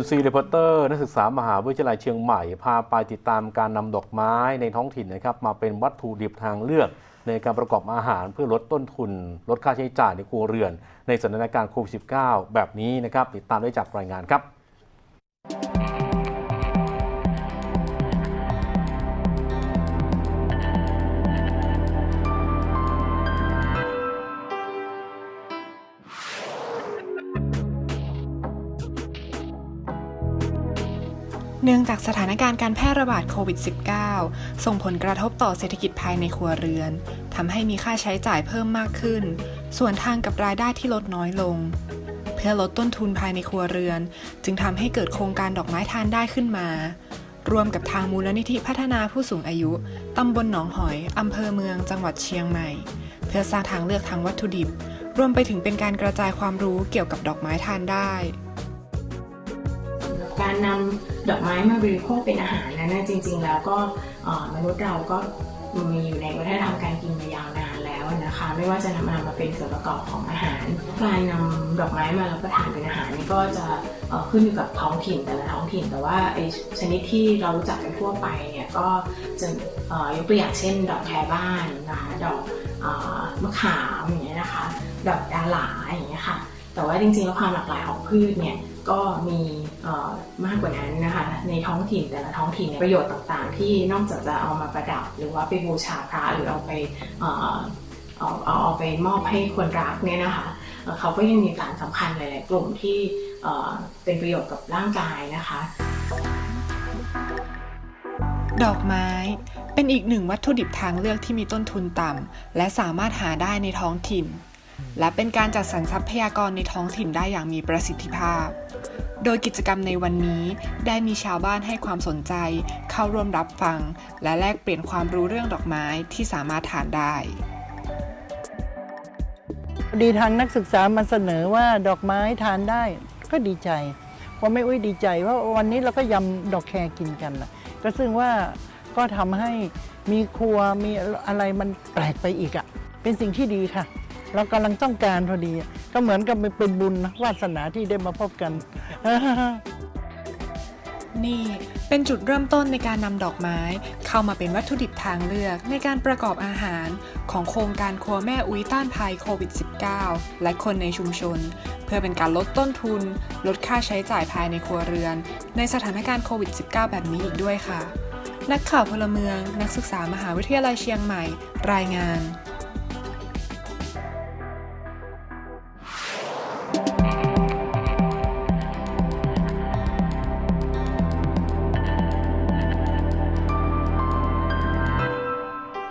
นซีเรพอร์เตอร์นักศึกษามหาวิทยาลัยเชียงใหม่ พาไปติดตามการนำดอกไม้ในท้องถิ่นนะครับมาเป็นวัตถุดิบทางเลือก ในการประกอบอาหารเพื่อลดต้นทุน ลดค่าใช้จ่ายในครัวเรือน ในสถานการณ์โควิด -19 แบบนี้นะครับ ติดตามได้จากรายงานครับ เนื่องจากสถานการณ์การแพร่ระบาดโควิด -19 ส่งผลกระทบต่อเศรษฐกิจภายในครัวเรือน ทำให้มีค่าใช้จ่ายเพิ่มมากขึ้น ส่วนทางกับรายได้ที่ลดน้อยลง เพื่อลดต้นทุนภายในครัวเรือน จึงทำให้เกิดโครงการดอกไม้ทานได้ขึ้นมา รวมกับทางมูลนิธิพัฒนาผู้สูงอายุ ตำบลหนองหอย อำเภอเมือง จังหวัดเชียงใหม่ เพื่อสร้างทางเลือกทางวัตถุดิบ รวมไปถึงเป็นการกระจายความรู้เกี่ยวกับดอกไม้ทานได้ การนำดอกไม้มาบริโภคเป็นอาหารนั้นะจริง ๆ แล้วก็มนุษย์เราก็มีอยู่ในวัฒนธรรมการกินมายาวนานแล้วนะคะ ไม่ว่าจะนำมามาเป็นส่วนประกอบของอาหารการนำดอกไม้มารับประทานเป็นอาหารนี่ก็จะขึ้นอยู่กับท้องถิ่นแต่ละท้องถิ่น แต่ว่าไอชนิดที่เรารู้จักกันทั่วไปเนี่ยก็จะยกตัวอย่างเช่น ดอกแครบ้านนะคะดอกมะขามอย่างเงี้ยนะคะ ดอกดาหลาอย่างเงี้ยค่ะแต่ว่าจริงๆแล้วความหลากหลายของพืชเนี่ย ก็มีมากกว่านั้นนะคะ ในท้องถิ่นแต่ละท้องถิ่นเนี่ยประโยชน์ต่างๆ ที่นอกจากจะเอามาประดับ หรือว่าไปบูชาพระหรือเอาไปเอาเอาไปมอบให้คนรักเนี่ยนะคะเขาก็ยังมีสารสำคัญหลายๆกลุ่มที่เป็นประโยชน์กับร่างกายนะคะ ดอกไม้เป็นอีกหนึ่งวัตถุดิบทางเลือกที่มีต้นทุนต่ำและสามารถหาได้ในท้องถิ่น และเป็นการจัดสรรทรัพยากรในท้องถิ่นได้อย่างมีประสิทธิภาพ โดยกิจกรรมในวันนี้ได้มีชาวบ้านให้ความสนใจ เข้าร่วมรับฟัง และแลกเปลี่ยนความรู้เรื่องดอกไม้ที่สามารถทานได้ดีทางนักศึกษามาเสนอว่าดอกไม้ทานได้ก็ดีใจเพราะไม่อุ้ยดีใจว่าวันนี้เราก็ยำดอกแครกินกันนะก็ซึ่งว่าก็ทำให้มีครัวมีอะไรมันแปลกไปอีกอะ่ะเป็นสิ่งที่ดีค่ะ เรากำลังต้องการพอดี ก็เหมือนกับเป็นบุญนะวาสนาที่ได้มาพบกัน นี่เป็นจุดเริ่มต้นในการนำดอกไม้ เข้ามาเป็นวัตถุดิบทางเลือกในการประกอบอาหารของโครงการครัวแม่อุ้ยต้านภัยโควิด -19 และคนในชุมชน เพื่อเป็นการลดต้นทุน ลดค่าใช้จ่ายภายในครัวเรือน ในสถานการณ์โควิด -19 แบบนี้อีกด้วยค่ะ นักข่าวพลเมือง นักศึกษามหาวิทยาลัยเชียงใหม่ รายงาน Thank you.